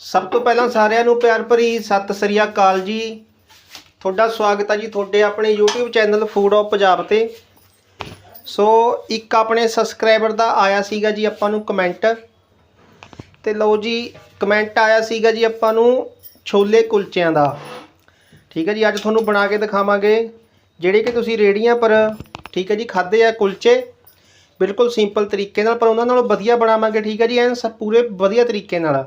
ਸਭ ਤੋਂ ਪਹਿਲਾਂ ਸਾਰਿਆਂ ਨੂੰ ਪਿਆਰ ਭਰੀ ਸਤਿ ਸ੍ਰੀ ਅਕਾਲ ਜੀ। ਤੁਹਾਡਾ ਸਵਾਗਤ ਹੈ ਜੀ ਤੁਹਾਡੇ ਆਪਣੇ YouTube channel food of Punjab ਤੇ। ਸੋ ਇੱਕ ਆਪਣੇ ਸਬਸਕ੍ਰਾਈਬਰ ਦਾ ਆਇਆ ਸੀਗਾ ਜੀ ਆਪਾਂ ਨੂੰ ਕਮੈਂਟ ਤੇ ਲਓ ਜੀ ਕਮੈਂਟ ਆਇਆ ਸੀਗਾ ਜੀ ਆਪਾਂ ਨੂੰ ਛੋਲੇ ਕੁਲਚਿਆਂ ਦਾ। ਠੀਕ ਹੈ ਜੀ, ਅੱਜ ਤੁਹਾਨੂੰ ਬਣਾ ਕੇ ਦਿਖਾਵਾਂਗੇ ਜਿਹੜੇ ਕਿ ਤੁਸੀਂ ਰੇੜੀਆਂ ਪਰ, ਠੀਕ ਹੈ ਜੀ ਖਾਦੇ ਆ ਕੁਲਚੇ। ਬਿਲਕੁਲ ਸਿੰਪਲ ਤਰੀਕੇ ਨਾਲ, ਪਰ ਉਹਨਾਂ ਨਾਲੋਂ ਵਧੀਆ ਬਣਾਵਾਂਗੇ, ਠੀਕ ਹੈ ਜੀ, ਐਨ ਸਭ ਪੂਰੇ ਵਧੀਆ ਤਰੀਕੇ ਨਾਲ।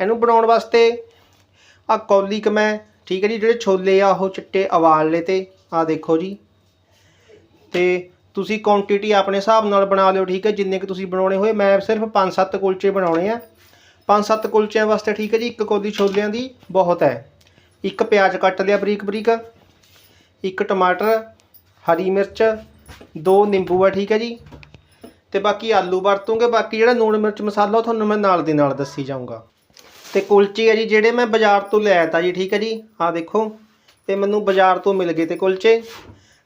ਇਹਨੂੰ ਬਣਾਉਣ ਵਾਸਤੇ। ਆ ਕੌਲੀ ਕ ਠੀਕ ਹੈ ਜੀ, ਜਿਹੜੇ ਛੋਲੇ ਆ, ਉਹ ਚਿੱਟੇ ਉਬਾਲ ਲਏ ਤੇ ਆ ਦੇਖੋ ਜੀ। ਤੇ ਤੁਸੀਂ ਕੁਆਂਟੀਟੀ ਆਪਣੇ ਹਿਸਾਬ ਨਾਲ ਬਣਾ ਲਿਓ, ਠੀਕ ਹੈ, ਜਿੰਨੇ ਕਿ ਤੁਸੀਂ ਬਣਾਉਣੇ ਹੋਏ। ਮੈਂ ਸਿਰਫ 5-7 ਕੁਲਚੇ ਬਣਾਉਣੇ ਆ। 5-7 ਕੁਲਚਿਆਂ ਵਾਸਤੇ, ਠੀਕ ਹੈ ਜੀ, ਇੱਕ ਕੌਲੀ ਛੋਲਿਆਂ ਦੀ ਬਹੁਤ ਹੈ। ਇੱਕ ਪਿਆਜ਼ ਕੱਟ ਲਿਆ ਬਰੀਕ ਬਰੀਕ ਇੱਕ ਟਮਾਟਰ, ਹਰੀ ਮਿਰਚ, ਦੋ ਨਿੰਬੂ ਆ, ਠੀਕ ਹੈ ਜੀ। ਤੇ ਬਾਕੀ ਆਲੂ ਵਰਤੂਗੇ। ਬਾਕੀ ਜਿਹੜਾ ਲੂਣ ਮਿਰਚ ਮਸਾਲਾ, ਉਹ ਤੁਹਾਨੂੰ ਮੈਂ ਨਾਲ ਦੇ ਨਾਲ ਦੱਸੀ ਜਾਊਂਗਾ। ਤੇ ਕੁਲਚੇ ਆ ਜੀ, ਜਿਹੜੇ ਮੈਂ ਬਾਜ਼ਾਰ ਤੋਂ ਲਿਆਇਆ ਤਾ ਜੀ, ਠੀਕ ਹੈ ਜੀ? ਆਹ ਦੇਖੋ ਇਹ ਮੈਨੂੰ ਬਾਜ਼ਾਰ ਤੋਂ ਮਿਲ ਗਏ ਤੇ ਕੁਲਚੇ।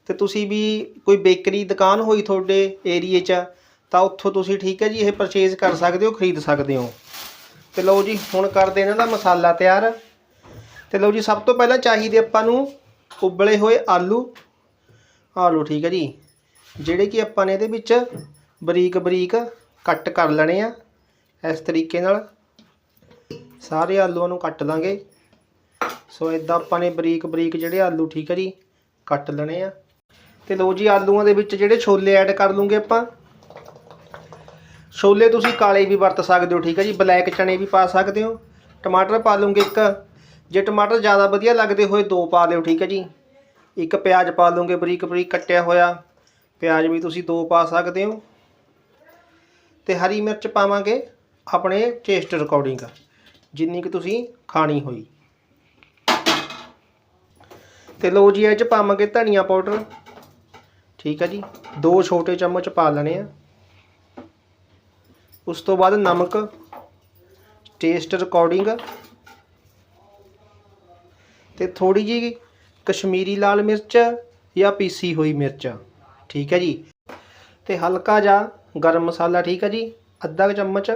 ਤੇ ਤੁਸੀਂ ਵੀ ਕੋਈ ਬੇਕਰੀ ਦੁਕਾਨ ਹੋਈ ਤੁਹਾਡੇ ਏਰੀਏ 'ਚ, ਤਾਂ ਉੱਥੋਂ ਤੁਸੀਂ, ਠੀਕ ਹੈ ਜੀ, ਇਹ ਪਰਚੇਜ਼ ਕਰ ਸਕਦੇ ਹੋ, ਖਰੀਦ ਸਕਦੇ ਹੋ। ਤੇ ਲਓ ਜੀ, ਹੁਣ ਕਰਦੇ ਇਹਨਾਂ ਦਾ ਮਸਾਲਾ ਤਿਆਰ। ਤੇ ਲਓ ਜੀ, ਸਭ ਤੋਂ ਪਹਿਲਾਂ ਚਾਹੀਦੇ ਆਪਾਂ ਨੂੰ ਉਬਲੇ ਹੋਏ ਆਲੂ। ਆਲੂ ਠੀਕ ਹੈ ਜੀ। ਜਿਹੜੇ ਕਿ ਆਪਾਂ ਨੇ ਇਹਦੇ ਵਿੱਚ ਬਰੀਕ ਬਰੀਕ ਕੱਟ ਕਰ ਲੈਣੇ ਆ, ਇਸ ਤਰੀਕੇ ਨਾਲ। ਸਾਰੇ ਆਲੂਆਂ ਨੂੰ ਕੱਟ ਲਾਂਗੇ। ਸੋ ਇਦਾਂ ਆਪਾਂ ਨੇ ਬਰੀਕ ਬਰੀਕ ਜਿਹੜੇ ਆਲੂ ਠੀਕ ਹੈ ਜੀ, ਕੱਟ ਲੈਣੇ ਆ। ਤੇ ਲਓ ਜੀ, ਆਲੂਆਂ ਦੇ ਵਿੱਚ ਜਿਹੜੇ ਛੋਲੇ ਐਡ ਕਰ ਲੂੰਗੇ ਆਪਾਂ। ਛੋਲੇ ਤੁਸੀਂ ਕਾਲੇ ਵੀ ਵਰਤ ਸਕਦੇ ਹੋ, ਠੀਕ ਹੈ ਜੀ, ਬਲੈਕ ਚਣੇ ਵੀ ਪਾ ਸਕਦੇ ਹੋ। ਟਮਾਟਰ ਪਾ ਲੂੰਗੇ ਇੱਕ। ਜੇ ਟਮਾਟਰ ਜ਼ਿਆਦਾ ਵਧੀਆ ਲੱਗਦੇ ਹੋਏ ਦੋ ਪਾ ਲਿਓ, ਠੀਕ ਹੈ ਜੀ। ਇੱਕ ਪਿਆਜ਼ ਪਾ ਲੂੰਗੇ, ਬਰੀਕ ਬਰੀਕ ਕੱਟਿਆ ਹੋਇਆ। ਪਿਆਜ਼ ਵੀ ਤੁਸੀਂ ਦੋ ਪਾ ਸਕਦੇ ਹੋ। ਤੇ ਹਰੀ ਮਿਰਚ ਪਾਵਾਂਗੇ ਆਪਣੇ ਟੇਸਟ ਅਕੋਰਡਿੰਗ ਜਿੰਨੀ ਕਿ ਤੁਸੀਂ ਖਾਣੀ ਹੋਈ। ਤੇ ਲੋ ਜੀ, ਇਹ ਚ ਪਾਵਾਂਗੇ ਧਨੀਆ ਪਾਊਡਰ। ਠੀਕ ਹੈ ਜੀ, ਦੋ ਛੋਟੇ ਚਮਚ ਪਾ ਲੈਣੇ ਆ। ਉਸ ਤੋਂ ਬਾਅਦ ਨਮਕ ਟੇਸਟ ਅਕੋਰਡਿੰਗ ਤੇ ਥੋੜੀ ਜੀ ਕਸ਼ਮੀਰੀ ਲਾਲ ਮਿਰਚ ਜਾਂ ਪੀਸੀ ਹੋਈ ਮਿਰਚ। ਠੀਕ ਹੈ ਜੀ। ਤੇ ਹਲਕਾ ਜਿਹਾ ਗਰਮ ਮਸਾਲਾ, ਠੀਕ ਹੈ ਜੀ, ਅੱਧਾ ਕੁ ਚਮਚ।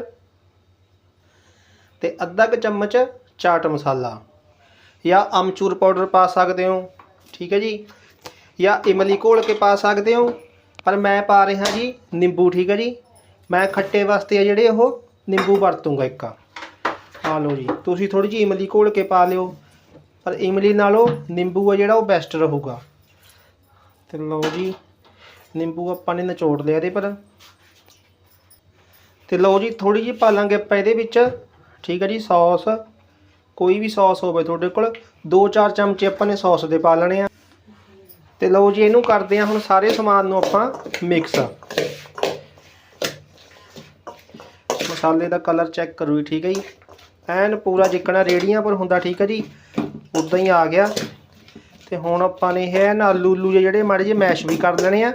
ਤੇ ਅੱਧਾ ਕੁ ਚਮਚ ਚਾਟ ਮਸਾਲਾ। ਜਾਂ ਅਮਚੂਰ ਪਾਊਡਰ ਪਾ ਸਕਦੇ ਹੋ, ਠੀਕ ਹੈ ਜੀ? ਜਾਂ ਇਮਲੀ ਘੋਲ ਕੇ ਪਾ ਸਕਦੇ ਹੋ, ਪਰ ਮੈਂ ਪਾ ਰਿਹਾ ਜੀ ਨਿੰਬੂ, ਠੀਕ ਹੈ ਜੀ? ਮੈਂ ਖੱਟੇ ਵਾਸਤੇ ਆ ਜਿਹੜੇ ਉਹ ਨਿੰਬੂ ਵਰਤੂੰਗਾ ਇੱਕ। ਆ ਲਓ ਜੀ, ਤੁਸੀਂ ਥੋੜੀ ਜਿਹੀ ਇਮਲੀ ਘੋਲ ਕੇ ਪਾ ਲਿਓ, ਪਰ ਇਮਲੀ ਨਾਲੋਂ ਨਿੰਬੂ ਆ ਜਿਹੜਾ ਉਹ ਬੈਸਟ ਰਹੂਗਾ। ਤੇ ਲਓ ਜੀ, ਨਿੰਬੂ ਆਪਾਂ ਨੇ ਨਿਚੋੜ ਲਿਆ ਇਹਦੇ ਪਰ। ਤੇ ਲਓ ਜੀ ਥੋੜੀ ਜਿਹੀ ਪਾ ਲਾਂਗੇ ਆਪਾਂ ਇਹਦੇ ਵਿੱਚ ਠੀਕ ਹੈ ਜੀ, ਸੌਸ। ਕੋਈ ਵੀ ਸੌਸ ਹੋਵੇ ਤੁਹਾਡੇ ਕੋਲ 2-4 ਚਮਚੇ ਆਪਾਂ ਨੇ ਸੌਸ ਦੇ ਪਾ ਲੈਣੇ ਆ। ਤੇ ਲਓ ਜੀ, ਇਹਨੂੰ ਕਰਦੇ ਆ ਹੁਣ ਸਾਰੇ ਸਮਾਨ ਨੂੰ ਆਪਾਂ ਮਿਕਸ ਮਸਾਲੇ ਦਾ ਕਲਰ ਚੈੱਕ ਕਰੋ ਜੀ, ਠੀਕ ਹੈ ਜੀ। ਐਨ ਪੂਰਾ ਜਿੱਕਣਾ ਰੇੜੀਆਂ ਪਰ ਹੁੰਦਾ, ਠੀਕ ਹੈ ਜੀ। ਉਦਾਂ ਹੀ ਆ ਗਿਆ। ਤੇ ਹੁਣ ਆਪਾਂ ਨੇ ਇਹ ਨਾ ਆਲੂ ਉਲੂ ਜਿਹੇ ਜਿਹੜੇ ਮਾੜੇ ਜਿਹੇ ਮੈਸ਼ ਵੀ ਕਰ ਲੈਣੇ ਆ।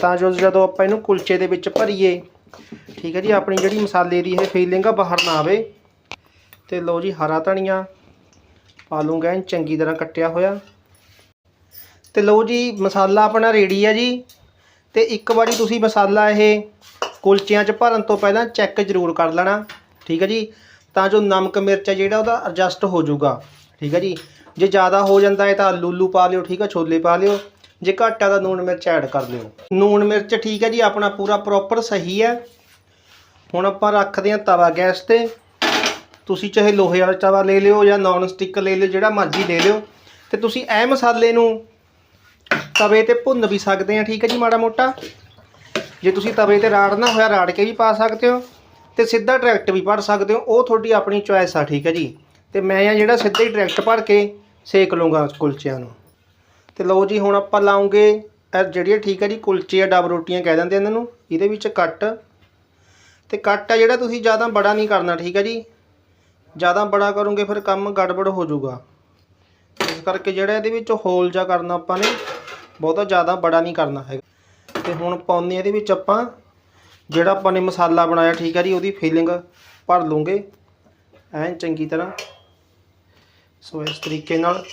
ਤਾਂ ਜੋ ਜਦੋਂ ਆਪਾਂ ਇਹਨੂੰ ਕੁਲਚੇ ਦੇ ਵਿੱਚ ਭਰੀਏ ਠੀਕ ਹੈ ਜੀ, ਆਪਣੀ ਜਿਹੜੀ ਮਸਾਲੇ ਦੀ ਇਹ ਫੀਲਿੰਗ ਆ ਬਾਹਰ ਨਾ ਆਵੇ। ਤੇ ਲਓ ਜੀ, ਹਰਾ ਧਨੀਆ ਪਾ ਲੂੰਗਾ ਐਨ ਚੰਗੀ ਤਰ੍ਹਾਂ ਕੱਟਿਆ ਹੋਇਆ। ਤੇ ਲਓ ਜੀ, ਮਸਾਲਾ ਆਪਣਾ ਰੈਡੀ ਆ ਜੀ। ਤੇ ਇੱਕ ਵਾਰੀ ਤੁਸੀਂ ਮਸਾਲਾ ਇਹ ਕੁਲਚਿਆਂ 'ਚ ਭਰਨ ਤੋਂ ਪਹਿਲਾਂ ਚੈੱਕ ਜ਼ਰੂਰ ਕਰ ਲੈਣਾ, ਠੀਕ ਹੈ ਜੀ। ਤਾਂ ਜੋ ਨਮਕ ਮਿਰਚ ਜਿਹੜਾ, ਉਹਦਾ ਐਡਜਸਟ ਹੋ ਜਾਊਗਾ, ਠੀਕ ਹੈ ਜੀ। ਜੇ ਜ਼ਿਆਦਾ ਹੋ ਜਾਂਦਾ ਹੈ ਤਾਂ ਆਲੂ ਉਲੂ ਪਾ ਲਿਓ, ਠੀਕ ਹੈ, ਛੋਲੇ ਪਾ ਲਿਓ। ਜੇ ਘੱਟ ਆ ਤਾਂ ਨੂਣ ਮਿਰਚ ਐਡ ਕਰ ਲਿਓ। ਨੂਣ ਮਿਰਚ ਠੀਕ ਹੈ ਜੀ, ਆਪਣਾ ਪੂਰਾ ਪ੍ਰੋਪਰ ਸਹੀ ਹੈ। ਹੁਣ ਆਪਾਂ ਰੱਖਦੇ ਹਾਂ ਤਵਾ ਗੈਸ ਤੇ। ਤੁਸੀਂ ਚਾਹੇ ਲੋਹੇ ਵਾਲਾ ਤਵਾ ਲੈ ਲਿਓ ਜਾਂ ਨਾਨ ਸਟਿਕ ਲੈ ਲਿਓ, ਜਿਹੜਾ ਮਰਜ਼ੀ ਲੈ ਲਿਓ। ਤੇ ਤੁਸੀਂ ਇਹ ਮਸਾਲੇ ਨੂੰ ਤਵੇ ਤੇ ਭੁੰਨ ਵੀ ਸਕਦੇ ਆ ਠੀਕ ਹੈ ਜੀ, ਮਾੜਾ ਮੋਟਾ। ਜੇ ਤੁਸੀਂ ਤਵੇ ਤੇ ਰਾੜਨਾ ਹੋਇਆ, ਰਾੜ ਕੇ ਵੀ ਪਾ ਸਕਦੇ ਹੋ ਤੇ ਸਿੱਧਾ ਡਾਇਰੈਕਟ ਵੀ ਭਰ ਸਕਦੇ ਹੋ। ਉਹ ਤੁਹਾਡੀ ਆਪਣੀ ਚੁਆਇਸ ਆ, ਠੀਕ ਹੈ ਜੀ। ਤੇ ਮੈਂ ਆ ਜਿਹੜਾ ਸਿੱਧਾ ਹੀ ਡਾਇਰੈਕਟ ਭਰ ਕੇ ਸੇਕ ਲੂੰਗਾ ਕੁਲਚਿਆਂ ਨੂੰ। ਤੇ ਲਓ ਜੀ, ਹੁਣ ਆਪਾਂ ਲਾਉਂਗੇ। ਇਹ ਜਿਹੜੀਆਂ ਠੀਕ ਹੈ ਜੀ, ਕੁਲਚੇ ਆ, ਡਬ ਰੋਟੀਆਂ ਕਹਿ ਦਿੰਦੇ ਇਹਨਾਂ ਨੂੰ। ਇਹਦੇ ਵਿੱਚ ਕੱਟ। ਤੇ ਕੱਟ ਆ ਜਿਹੜਾ ਤੁਸੀਂ ਜ਼ਿਆਦਾ ਬੜਾ ਨਹੀਂ ਕਰਨਾ, ਠੀਕ ਹੈ ਜੀ? ਜ਼ਿਆਦਾ ਬੜਾ ਕਰੋਗੇ, ਫਿਰ ਕੰਮ ਗੜਬੜ ਹੋ ਜਾਊਗਾ। ਇਸ ਕਰਕੇ ਜਿਹੜਾ ਇਹਦੇ ਵਿੱਚ ਹੋਲ ਜਾ ਕਰਨਾ ਆਪਾਂ ਨੇ, ਬਹੁਤਾ ਜ਼ਿਆਦਾ ਬੜਾ ਨਹੀਂ ਕਰਨਾ ਹੈਗਾ। ਤੇ ਹੁਣ ਪਾਉਂਦੇ ਇਹਦੇ ਵਿੱਚ ਆਪਾਂ, ਜਿਹੜਾ ਆਪਾਂ ਨੇ ਮਸਾਲਾ ਬਣਾਇਆ, ਠੀਕ ਹੈ ਜੀ, ਉਹਦੀ ਫੀਲਿੰਗ ਭਰ ਲੂੰਗੇ। ਐਨ ਚੰਗੀ ਤਰ੍ਹਾਂ। ਸੋ ਇਸ ਤਰੀਕੇ ਨਾਲ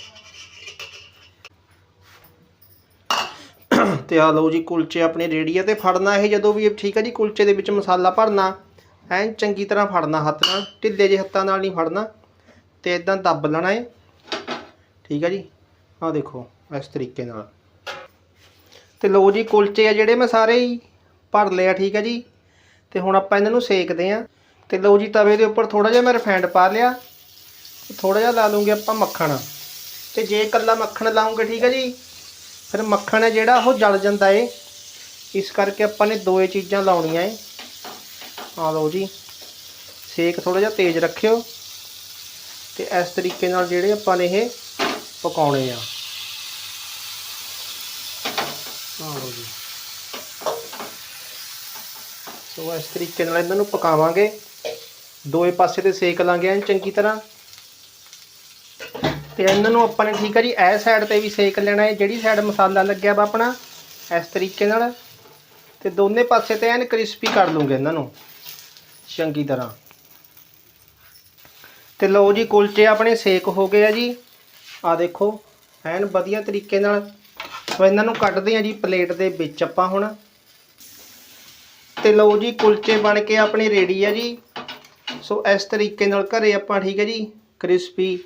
ਤੇ ਆ ਲਓ ਜੀ ਕੁਲਚੇ ਆਪਣੇ ਰੇਡੀ ਆ ਤੇ ਫੜਨਾ ਇਹ ਜਦੋਂ ਵੀ, ਠੀਕ ਹੈ ਜੀ, ਕੁਲਚੇ ਦੇ ਵਿੱਚ ਮਸਾਲਾ ਭਰਨਾ ਐਨ ਚੰਗੀ ਤਰ੍ਹਾਂ ਫੜਨਾ ਹੱਥ ਨਾਲ, ਢਿੱਲੇ ਜਿਹੇ ਹੱਥਾਂ ਨਾਲ ਨਹੀਂ ਫੜਨਾ, ਤੇ ਇਦਾਂ ਦੱਬ ਲੈਣਾ ਏ, ਠੀਕ ਹੈ ਜੀ, ਆਹ ਦੇਖੋ, ਇਸ ਤਰੀਕੇ ਨਾਲ। ਤੇ ਲਓ ਜੀ ਕੁਲਚੇ ਆ ਜਿਹੜੇ ਮੈਂ ਸਾਰੇ ਹੀ ਭਰ ਲਿਆ ਠੀਕ ਹੈ ਜੀ, ਤੇ ਹੁਣ ਆਪਾਂ ਇਹਨਾਂ ਨੂੰ ਸੇਕਦੇ ਆ। ਤੇ ਲਓ ਜੀ ਤਵੇ ਦੇ ਉੱਪਰ ਥੋੜਾ ਜਿਹਾ ਮੈਂ ਰਿਫਾਈਂਡ ਪਾ ਲਿਆ ਥੋੜਾ ਜਿਹਾ ਲਾ ਲੂੰਗੇ ਆਪਾਂ ਮੱਖਣ, ਤੇ ਜੇ ਇਕੱਲਾ ਮੱਖਣ ਲਾਉਂਗੇ, ਠੀਕ ਹੈ ਜੀ ਫਿਰ ਮੱਖਣ ਹੈ ਜਿਹੜਾ, ਉਹ ਜਲ ਜਾਂਦਾ ਏ। ਇਸ ਕਰਕੇ ਆਪਾਂ ਨੇ ਦੋਏ ਚੀਜ਼ਾਂ ਲਾਉਣੀਆਂ ਏ। ਆ ਲਓ ਜੀ, ਸੇਕ ਥੋੜਾ ਜਿਹਾ ਤੇਜ਼ ਰੱਖਿਓ। ਤੇ ਇਸ ਤਰੀਕੇ ਨਾਲ ਜਿਹੜੇ ਆਪਾਂ ਨੇ ਇਹ ਪਕਾਉਣੇ ਆ। ਆ ਲਓ ਜੀ। ਸੋ ਇਸ ਤਰੀਕੇ ਨਾਲ ਇਹਨਾਂ ਨੂੰ ਪਕਾਵਾਂਗੇ। ਦੋਏ ਪਾਸੇ ਤੇ ਸੇਕ ਲਾਂਗੇ ਐਨ ਚੰਗੀ ਤਰ੍ਹਾਂ। ਤੇ ਇਹਨਾਂ ਨੂੰ ਆਪਾਂ ਨੇ ਠੀਕ ਹੈ ਜੀ, ਇਹ ਸਾਈਡ ਤੇ ਵੀ ਸੇਕ ਲੈਣਾ ਹੈ ਜਿਹੜੀ ਸਾਈਡ ਮਸਾਲਾ ਲੱਗਿਆ ਵਾ ਆਪਣਾ, ਇਸ ਤਰੀਕੇ ਨਾਲ। ਤੇ ਦੋਨੇ ਪਾਸੇ ਤੇ ਐਨ ਕ੍ਰਿਸਪੀ ਕਰ ਲੂੰਗੇ ਇਹਨਾਂ ਨੂੰ, ਚੰਗੀ ਤਰ੍ਹਾਂ। ਤੇ ਲਓ ਜੀ, ਕੁਲਚੇ ਆਪਣੇ ਸੇਕ ਹੋ ਗਏ ਆ ਜੀ। ਆ ਦੇਖੋ, ਐਨ ਵਧੀਆ ਤਰੀਕੇ ਨਾਲ। ਸੋ ਇਹਨਾਂ ਨੂੰ ਕੱਢਦੇ ਆ ਜੀ ਪਲੇਟ ਦੇ ਵਿੱਚ ਆਪਾਂ ਹੁਣ। ਤੇ ਲਓ ਜੀ, ਕੁਲਚੇ ਬਣ ਕੇ ਆਪਣੇ ਰੈਡੀ ਆ ਜੀ। ਸੋ ਇਸ ਤਰੀਕੇ ਨਾਲ ਘਰੇ ਆਪਾਂ ਠੀਕ ਹੈ ਜੀ ਕ੍ਰਿਸਪੀ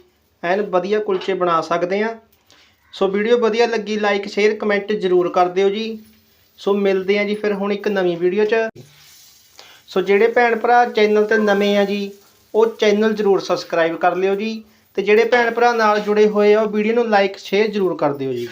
ਐਨ ਵਧੀਆ ਕੁਲਚੇ ਬਣਾ ਸਕਦੇ ਆ। ਸੋ ਵੀਡੀਓ ਵਧੀਆ ਲੱਗੀ ਲਾਈਕ ਸ਼ੇਅਰ ਕਮੈਂਟ ਜ਼ਰੂਰ ਕਰ ਦਿਓ ਜੀ। ਸੋ ਮਿਲਦੇ ਆ ਜੀ ਫਿਰ ਹੁਣ ਇੱਕ ਨਵੀਂ ਵੀਡੀਓ 'ਚ। ਸੋ ਜਿਹੜੇ ਭੈਣ ਭਰਾ ਚੈਨਲ ਤੇ ਨਵੇਂ ਆ ਜੀ, ਉਹ ਚੈਨਲ ਜ਼ਰੂਰ ਸਬਸਕ੍ਰਾਈਬ ਕਰ ਲਿਓ ਜੀ। ਤੇ ਜਿਹੜੇ ਭੈਣ ਭਰਾ ਨਾਲ ਜੁੜੇ ਹੋਏ ਆ, ਉਹ ਵੀਡੀਓ ਨੂੰ ਲਾਈਕ ਸ਼ੇਅਰ ਜ਼ਰੂਰ ਕਰ ਦਿਓ ਜੀ।